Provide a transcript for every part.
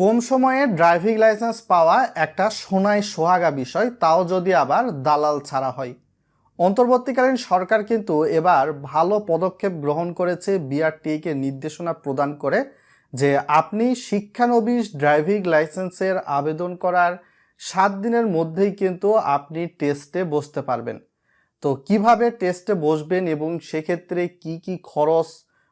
কম সময়ে driving licence পাওয়া একটা সোনায় সোহাগা বিষয়, তাও যদি আবার দালাল ছাড়া হয়। অন্তর্বর্তীকালীন সরকার কিন্তু এবার ভালো পদক্ষেপ গ্রহণ করেছে বিআরটিকে নির্দেশনা প্রদান করে যে আপনি শিক্ষানবিশ ড্রাইভিং লাইসেন্সের আবেদন করার সাত দিনের মধ্যেই কিন্তু আপনি টেস্টে বসতে পারবেন। তো কীভাবে টেস্টে বসবেন এবং সেক্ষেত্রে কি কি খরচ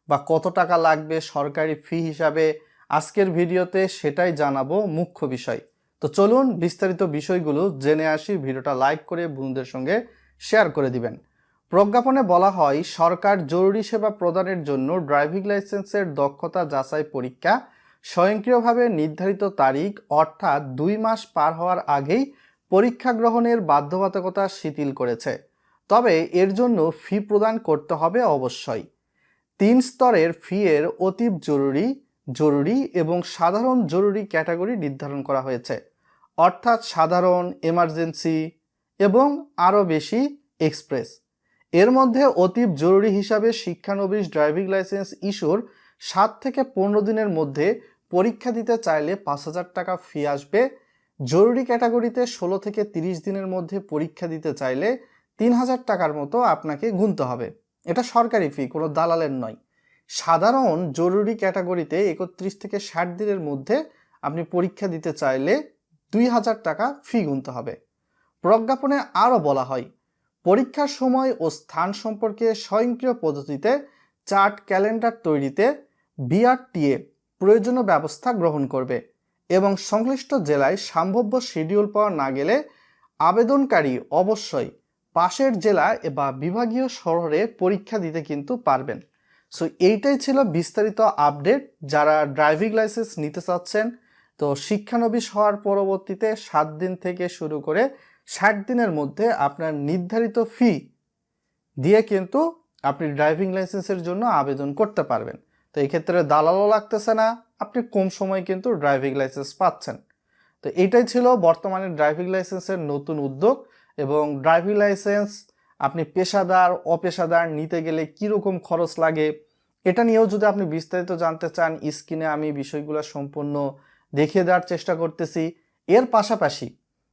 বা কত টাকা লাগবে সরকারি ফি হিসাবে আজকের ভিডিওতে সেটাই জানাব মুখ্য বিষয়। তো চলুন বিস্তারিত বিষয়গুলো জেনে আসি, ভিডিওটা লাইক করে বন্ধুদের সঙ্গে শেয়ার করে দিবেন। প্রজ্ঞাপনে বলা হয়, সরকার জরুরি সেবা প্রদানের জন্য ড্রাইভিং লাইসেন্সের দক্ষতা যাচাই পরীক্ষা, স্বয়ংক্রিয়ভাবে নির্ধারিত তারিখ, অর্থাৎ দুই মাস পার হওয়ার আগেই পরীক্ষা গ্রহণের বাধ্যবাধকতা শিথিল করেছে। তবে এর জন্য ফি প্রদান করতে হবে অবশ্যই। তিন স্তরের ফি এর অতীব জরুরি জরুরি এবং সাধারণ জরুরি ক্যাটাগরি নির্ধারণ করা হয়েছে। অর্থাৎ সাধারণ, এমার্জেন্সি এবং আরও বেশি এক্সপ্রেস। এর মধ্যে অতীব জরুরি হিসাবে শিক্ষানবিশ ড্রাইভিং লাইসেন্স ইস্যুর সাত থেকে পনেরো দিনের মধ্যে পরীক্ষা দিতে চাইলে পাঁচ হাজার টাকা ফি আসবে। জরুরি ক্যাটাগরিতে ষোলো থেকে তিরিশ দিনের মধ্যে পরীক্ষা দিতে চাইলে তিন হাজার টাকার মতো আপনাকে গুনতে হবে। এটা সরকারি ফি, কোনো দালালের নয়। সাধারণ জরুরি ক্যাটাগরিতে একত্রিশ থেকে ষাট দিনের মধ্যে আপনি পরীক্ষা দিতে চাইলে দুই হাজার টাকা ফি গুনতে হবে। প্রজ্ঞাপনে আরও বলা হয়, পরীক্ষার সময় ও স্থান সম্পর্কে স্বয়ংক্রিয় পদ্ধতিতে চার্ট ক্যালেন্ডার তৈরিতে বিআরটিএ প্রয়োজনীয় ব্যবস্থা গ্রহণ করবে এবং সংশ্লিষ্ট জেলায় সম্ভাব্য শিডিউল পাওয়া না গেলে আবেদনকারী অবশ্যই পাশের জেলা বা বিভাগীয় শহরে পরীক্ষা দিতে কিন্তু পারবেন। সো এইটাই ছিল বিস্তারিত আপডেট যারা ড্রাইভিং লাইসেন্স নিতে চাচ্ছেন। তো শিক্ষানবিশ হওয়ার পরবর্তীতে সাত দিন থেকে শুরু করে ষাট দিনের মধ্যে আপনার নির্ধারিত ফি দিয়ে কিন্তু আপনি ড্রাইভিং লাইসেন্সের জন্য আবেদন করতে পারবেন। তো এই ক্ষেত্রে দালালও লাগতেছে না, আপনি কম সময়ে কিন্তু ড্রাইভিং লাইসেন্স পাচ্ছেন। তো এটাই ছিল বর্তমানে ড্রাইভিং লাইসেন্সের নতুন উদ্যোগ এবং ড্রাইভিং লাইসেন্স আপনি পেশাদার, অপেশাদার নিতে গেলে কীরকম খরচ লাগে? এটা নিয়েও যদি আপনি বিস্তারিত জানতে চান, স্ক্রিনে আমি বিষয়গুলো সম্পূর্ণ দেখিয়ে দেওয়ার চেষ্টা করতেছি। এর পাশাপাশি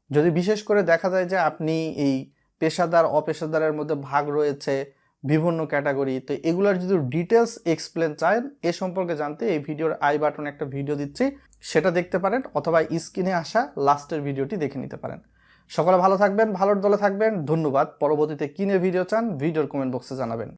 যদি বিশেষ করে দেখা যায় যে আপনি এই পেশাদার, অপেশাদারের মধ্যে ভাগ রয়েছে বিভিন্ন ক্যাটাগরি, তো এগুলোর যদি ডিটেলস এক্সপ্লেন চান, এ সম্পর্কে জানতে এই ভিডিওর আই বাটন একটা ভিডিও দিচ্ছি, সেটা দেখতে পারেন অথবা স্ক্রিনে আসা লাস্টের ভিডিওটি দেখে নিতে পারেন। সকলে ভালো থাকবেন, ভালোর দলে থাকবেন। ধন্যবাদ। পরবর্তীতে কিনে ভিডিও চান ভিডিওর কমেন্ট বক্সে জানাবেন।